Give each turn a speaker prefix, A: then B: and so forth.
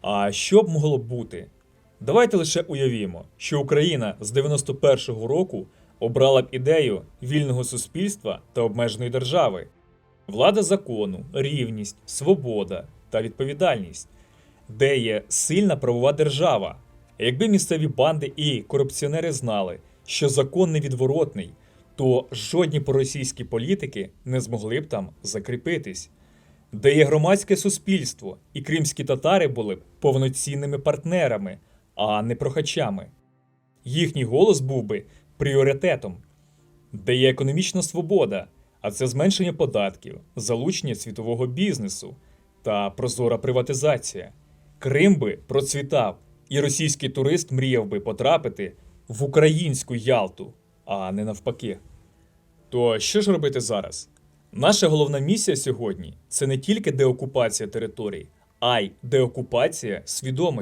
A: А що б могло бути? Давайте лише уявімо, що Україна з 91-го року обрала б ідею вільного суспільства та обмеженої держави. Влада закону, рівність, свобода та відповідальність, де є сильна правова держава. Якби місцеві банди і корупціонери знали, що закон невідворотний, то жодні проросійські політики не змогли б там закріпитись, де є громадське суспільство, і кримські татари були повноцінними партнерами, а не прохачами. Їхній голос був би пріоритетом, де є економічна свобода, а це зменшення податків, залучення світового бізнесу та прозора приватизація. Крим би процвітав, і російський турист мріяв би потрапити в українську Ялту, а не навпаки. То що ж робити зараз? Наша головна місія сьогодні це не тільки деокупація територій, а й деокупація свідомості.